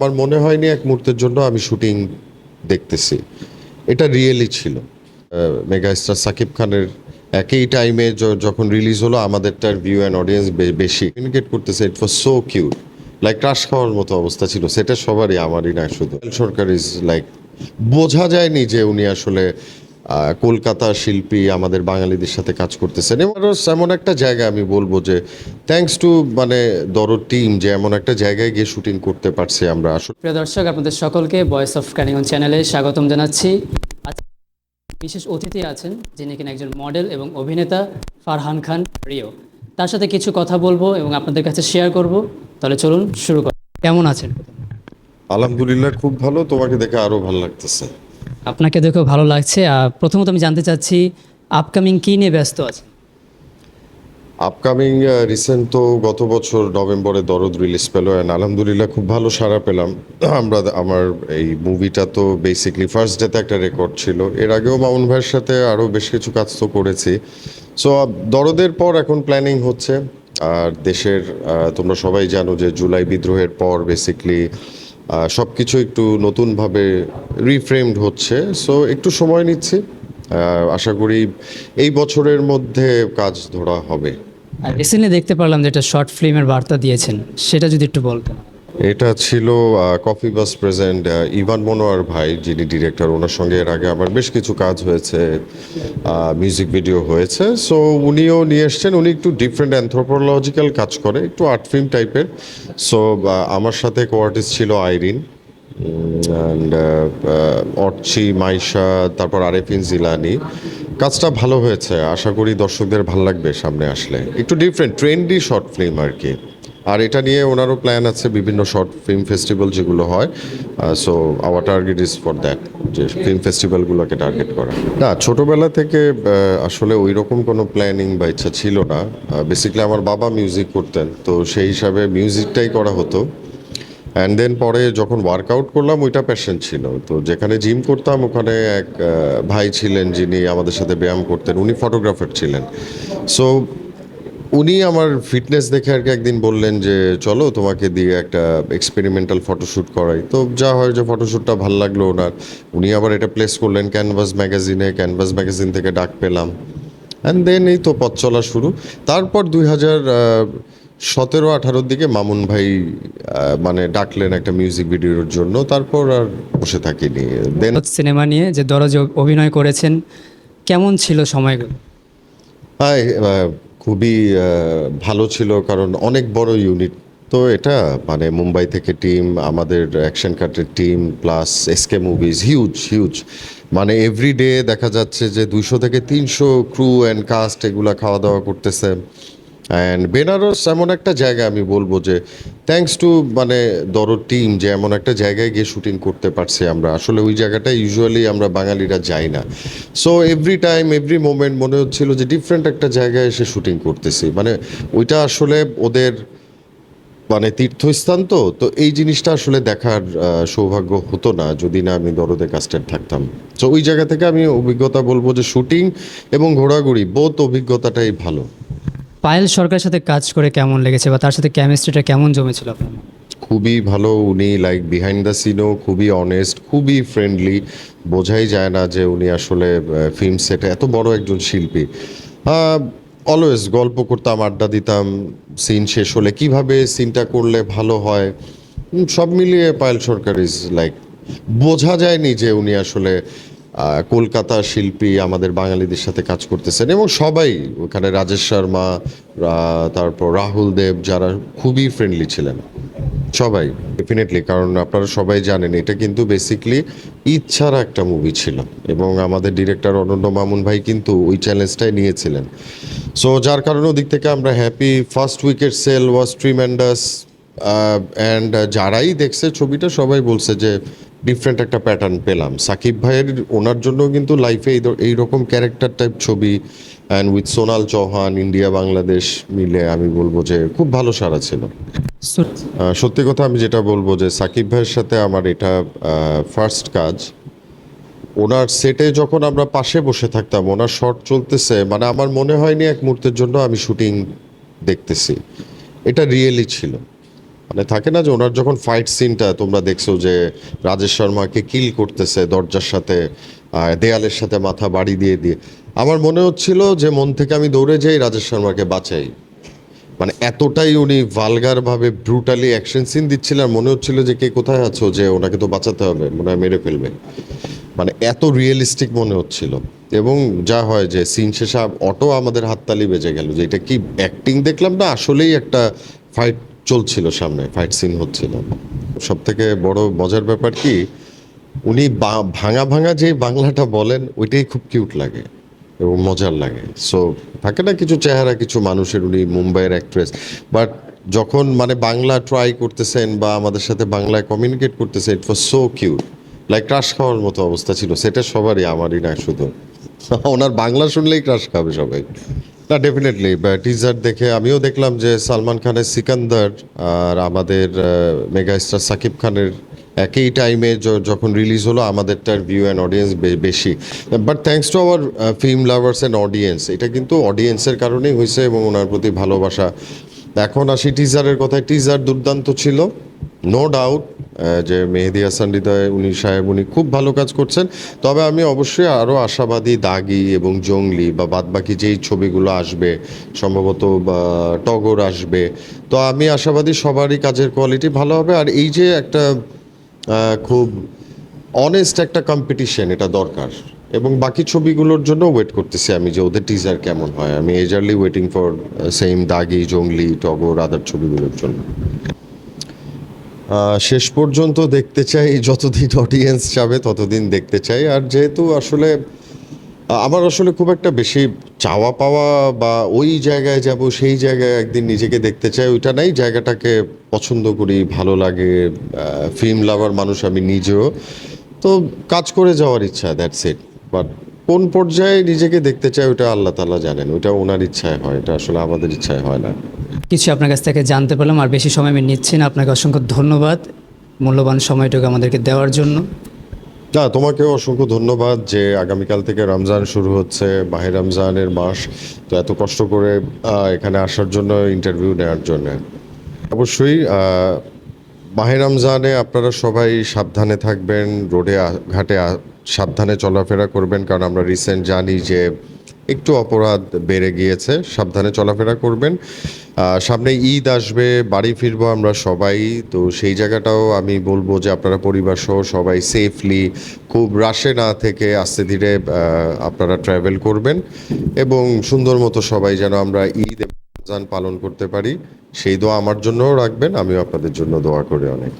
আমার মনে হয়নি এক মুহূর্তের জন্য আমি শুটিং দেখতেছি। এটা রিয়েলি ছিল। মেগাস্টার সাকিব খানের একই টাইমে যখন রিলিজ হলো আমাদেরটার ভিউ অ্যান্ড অডিয়েন্স বেশি কমিউনিকেট করতেছে। It was so cute like crush খাওয়ার মতো অবস্থা ছিল। সেটা সবারই, আমারই না, শুধু। সরকার ইজ লাইক বোঝা যায়নি যে উনি আসলে কলকাতা শিল্পী আমাদের বাঙালিদের সাথে কাজ করতেছেন। এবং এমন একটা জায়গা আমি বলব যে থ্যাঙ্কস টু মানে দরদ টিম যে এমন একটা জায়গায় গিয়ে শুটিং করতে পারছি আমরা। আসলে প্রিয় দর্শক আপনাদের সকলকে ভয়েস অফ ক্যানিগন চ্যানেলে স্বাগতম জানাচ্ছি। বিশেষ অতিথি আছেন যিনি কিনা একজন মডেল এবং অভিনেতা ফারহান খান রিও। তার সাথে কিছু কথা বলব এবং আপনাদের কাছে শেয়ার করব। তাহলে চলুন শুরু করি কেমন আছেন? আলহামদুলিল্লাহ খুব ভালো। তোমাকে দেখে আরও ভালো লাগতেছে। আপনাকে দেখেও ভালো লাগছে। আর প্রথমত আমি জানতে চাচ্ছি আপকামিং কী নিয়ে ব্যস্ত আছেন? আপকামিং রিসেন্ট তো গত বছর নভেম্বরে দরদ রিলিজ পেল অ্যান্ড আলহামদুলিল্লাহ খুব ভালো সাড়া পেলাম। আমরা আমার এই মুভিটা তো বেসিকলি ফার্স্ট ডেতে একটা রেকর্ড ছিল। এর আগেও মামুন ভাইয়ের সাথে আরও বেশ কিছু কাজ তো করেছি। সো দরদের পর এখন প্ল্যানিং হচ্ছে। আর দেশের তোমরা সবাই জানো যে জুলাই বিদ্রোহের পর বেসিকলি সব কিছু একটু নতুনভাবে রিফ্রেমড হচ্ছে। সো একটু সময় নিচ্ছি। আশা করি এই বছরের মধ্যে কাজ ধরা হবে। রিসেন্টলি দেখতে পারলাম যে একটা শর্ট ফিল্মের বার্তা দিয়েছেন। সেটা যদি একটু বলতেন। এটা ছিল coffee bus present Evan Monowar ভাই, যিনি ডিরেক্টর ওনার সঙ্গে এর আগে আমার বেশ কিছু কাজ হয়েছে মিউজিক ভিডিও হয়েছে। সো উনিও নিয়ে এসছেন, উনি একটু ডিফারেন্ট অ্যান্থ্রোপোলজিক্যাল কাজ করে, একটু আর্ট ফিল্ম টাইপের সো আমার সাথে কো আর্টিস্ট ছিল আইরিন অ্যান্ড অর্চি, মাইশা, তারপর আরেফিন জিলানি কাজটা ভালো হয়েছে, আশা করি দর্শকদের ভালো লাগবে সামনে আসলে। একটু ডিফারেন্ট ট্রেন্ডি শর্ট ফিল্ম আর কি। আর এটা নিয়ে ওনারও প্ল্যান আছে বিভিন্ন শর্ট ফিল্ম ফেস্টিভ্যাল যেগুলো হয়। So our target is for that যে ফিল্ম ফেস্টিভ্যালগুলোকে টার্গেট করা। না, ছোটোবেলা থেকে আসলে ওই রকম কোনো প্ল্যানিং বা ইচ্ছা ছিল না। বেসিক্যালি আমার বাবা মিউজিক করতেন, তো সেই হিসাবে মিউজিকটাই করা হতো। অ্যান্ড দেন পরে যখন ওয়ার্কআউট করলাম, ওইটা প্যাশন ছিল। তো যেখানে জিম করতাম, ওখানে এক ভাই ছিলেন যিনি আমাদের সাথে ব্যায়াম করতেন, উনি ফটোগ্রাফার ছিলেন। সো উনি আমার ফিটনেস দেখে আর কি একদিন বললেন যে চলো তোমাকে দিয়ে একটা এক্সপেরিমেন্টাল ফটোশ্যুট করাই। তো যা হয় যে ফটোশ্যুটটা ভালো লাগল ওনার। উনি আবার এটা প্লেস করলেন ক্যানভাস ম্যাগাজিনে ক্যানভাস ম্যাগাজিন থেকে ডাক পেলাম। অ্যান্ড দেন এই তো পথ চলা শুরু। তারপর দুই হাজার সতেরো আঠারোর দিকে মামুন ভাই মানে ডাকলেন একটা মিউজিক ভিডিওর জন্য। তারপর আর বসে থাকিনি। দেন সিনেমা নিয়ে যে দরজে অভিনয় করেছেন কেমন ছিল সময়গুলো? খুবই ভালো ছিল, কারণ অনেক বড় ইউনিট তো এটা মানে মুম্বাই থেকে টিম আমাদের অ্যাকশন কাটের team plus SK movies huge huge মানে এভরিডে দেখা যাচ্ছে যে দুইশো থেকে তিনশো ক্রু অ্যান্ড কাস্ট এগুলা খাওয়া দাওয়া করতেছে। অ্যান্ড বেনারস এমন একটা জায়গা আমি বলব যে থ্যাঙ্কস টু মানে দরদ টিম যে এমন একটা জায়গায় গিয়ে শুটিং করতে পারছি আমরা। আসলে ওই জায়গাটা ইউজুয়ালি আমরা বাঙালিরা যাই না। So every time every moment মনে হচ্ছিল যে ডিফারেন্ট একটা জায়গায় এসে শুটিং করতেছি। মানে ওইটা আসলে ওদের মানে তীর্থস্থান তো তো এই জিনিসটা আসলে দেখার সৌভাগ্য হতো না যদি না আমি দরদে কাস্টেড থাকতাম। তো ওই জায়গা থেকে আমি অভিজ্ঞতা বলব যে শুটিং এবং ঘোরাঘুরি বোধ অভিজ্ঞতাটাই ভালো। পায়েল সরকারের সাথে কাজ করে কেমন লেগেছে বা তার সাথে কেমিস্ট্রিটা কেমন জমেছিল খুবই ভালো, উনি লাইক বিহাইন্ড দ্য সিনও খুবই অনেস্ট খুবই ফ্রেন্ডলি বোঝাই যায় না যে উনি আসলে ফিল্ম সেটে এত বড় একজন শিল্পী। অলওয়েজ গল্প করতাম, আড্ডা দিতাম সিন শেষ হলে কীভাবে সিনটা করলে ভালো হয়? সব মিলিয়ে পায়েল সরকার ইজ লাইক বোঝা যায়নি যে উনি আসলে কলকাতা শিল্পী আমাদের বাঙালিদের সাথে কাজ করতেছেন এবং সবাই, ওখানে রাজেশ শর্মা তারপর রাহুল দেব, যারা খুবই ফ্রেন্ডলি ছিলেন, সবাই ডেফিনেটলি কারণ আপনারা সবাই জানেন, এটা কিন্তু বেসিকলি ইচ্ছার একটা মুভি ছিল এবং আমাদের ডিরেক্টর অনন্য মামুন ভাই কিন্তু ওই চ্যালেঞ্জটাই নিয়েছিলেন। সো যার কারণে ওদিক থেকে আমরা happy first weekend sale was tremendous and যারাই দেখছে ছবিটা সবাই বলছে যে ডিফারেন্ট একটা প্যাটার্ন পেলাম। সাকিব ভাইয়ের ওনার জন্য কিন্তু লাইফে এই রকম ক্যারেক্টার টাইপ ছবি and with Sonal Chauhan India Bangladesh মিলে আমি বলব যে খুব ভালো সারা ছিল। সত্যি। কথা আমি যেটা বলব যে সাকিব ভাইয়ের সাথে আমার এটা ফার্স্ট কাজ। ওনার সেটে যখন আমরা পাশে বসে থাকতাম ওনার শট চলতেছে মানে আমার মনে হয়নি এক মুহূর্তের জন্য আমি শুটিং দেখতেছি। এটা রিয়েলি ছিল। মানে থাকে না যে ওনার যখন ফাইট সিনটা তোমরা দেখছ যে রাজেশ শর্মাকে কিল করতেছে দরজার সাথে দেয়ালের সাথে মাথা বাড়ি দিয়ে দিয়ে, আমার মনে হচ্ছিল যে মন থেকে আমি দৌড়ে যাই, রাজেশ শর্মাকে বাঁচাই। মানে এতটাই উনি ভালগার ভাবে ব্রুটালি অ্যাকশন সিন দিচ্ছিলেন মনে হচ্ছিল যে কে কোথায় আছো যে ওনাকে তো বাঁচাতে হবে, মনে হয় মেরে ফেলবে। মানে এত রিয়েলিস্টিক মনে হচ্ছিল। এবং যা হয় যে সিন শেষে অটো আমাদের হাততালি বেজে গেল যে এটা কি অ্যাক্টিং দেখলাম না, আসলেই একটা ফাইট চলছিল সামনে ফাইট সিন হচ্ছিল। সব থেকে বড় মজার ব্যাপার কি, উনি ভাঙা ভাঙা যে বাংলাটা বলেন, ওইটাই খুব কিউট লাগে এবং মজার লাগে। সো থাকে না কিছু চেহারা, কিছু মানুষের উনি মুম্বাইয়ের অ্যাক্ট্রেস বাট যখন মানে বাংলা ট্রাই করতেছেন বা আমাদের সাথে বাংলায় কমিউনিকেট করতেছে it was so cute like crush খাওয়ার মতো অবস্থা ছিল, সেটা সবারই, আমারই না শুধু। ওনার বাংলা শুনলেই ক্রাশ খাবে সবাই। না ডেফিনেটলি টিজার দেখে আমিও দেখলাম যে সালমান খানের সিকান্দার আর আমাদের মেগা স্টার সাকিব খানের একই টাইমে যখন রিলিজ হলো, আমাদেরটার ভিউ অ্যান্ড অডিয়েন্স বেশি। But thanks to our film lovers and audience এটা কিন্তু অডিয়েন্সের কারণেই হয়েছে এবং ওনার প্রতি ভালোবাসা। এখন আসি টিজারের কথায়। টিজার দুর্দান্ত ছিল নো ডাউট যে মেহেদি হাসান হৃদয় উনি সাহেব, উনি খুব ভালো কাজ করছেন। তবে আমি অবশ্যই আরও আশাবাদী দাগি এবং জঙ্গলি বা বাদবাকি যেই ছবিগুলো আসবে, সম্ভবত টগর আসবে, তো আমি আশাবাদী সবারই কাজের কোয়ালিটি ভালো হবে। আর এই যে একটা খুব অনেস্ট একটা কম্পিটিশন এটা দরকার। এবং বাকি ছবিগুলোর জন্য ওয়েট করতেছি আমি যে ওদের টিজার কেমন হয়। আমি এজারলি ওয়েটিং ফর সেম দাগি, জঙ্গলি, টগর আদার ছবিগুলোর জন্য। শেষ পর্যন্ত দেখতে চাই, যতদিন অডিয়েন্স যাবে, ততদিন দেখতে চাই। আর যেহেতু আসলে আমার আসলে খুব একটা বেশি চাওয়া পাওয়া বা ওই জায়গায় যাব, সেই জায়গায় একদিন নিজেকে দেখতে চাই, ওইটা নাই। জায়গাটাকে পছন্দ করি, ভালো লাগে ফিল্ম লাভার মানুষ আমি নিজেও। তো কাজ করে যাওয়ার ইচ্ছা দ্যাটস ইট বাট কোন পর্যায়ে নিজেকে দেখতে চাই ওটা আল্লাহ তালা জানেন ওটা ওনার ইচ্ছায় হয় এটা আসলে আমাদের ইচ্ছায় হয় না। কিছু আপনার কাছ থেকে জানতে পারলাম আর বেশি সময় আমি নিচ্ছি না। আপনাকে অসংখ্য ধন্যবাদ মূল্যবান সময়টুকু আমাদেরকে দেওয়ার জন্য। না তোমাকেও অসংখ্য ধন্যবাদ যে আগামীকাল থেকে রমজান শুরু হচ্ছে মাহে রমজানের মাস। তো এত কষ্ট করে এখানে আসার জন্য ইন্টারভিউ নেওয়ার জন্য। অবশ্যই আহ, মাহে রমজানে আপনারা সবাই সাবধানে থাকবেন রোডে ঘাটে সাবধানে চলাফেরা করবেন কারণ আমরা রিসেন্ট জানি যে একটু অপরাধ বেড়ে গিয়েছে সাবধানে চলাফেরা করবেন। সামনে ঈদ আসবে বাড়ি ফিরবো আমরা সবাই তো সেই জায়গাটাও আমি বলব যে আপনারা পরিবার সহ সবাই সেফলি খুব রাশে না থেকে আস্তে ধীরে আপনারা ট্রাভেল করবেন এবং সুন্দর মতো সবাই যেন আমরা ঈদ রমজান পালন করতে পারি। সেই দোয়া আমার জন্যও রাখবেন, আমিও আপনাদের জন্য দোয়া করি অনেক।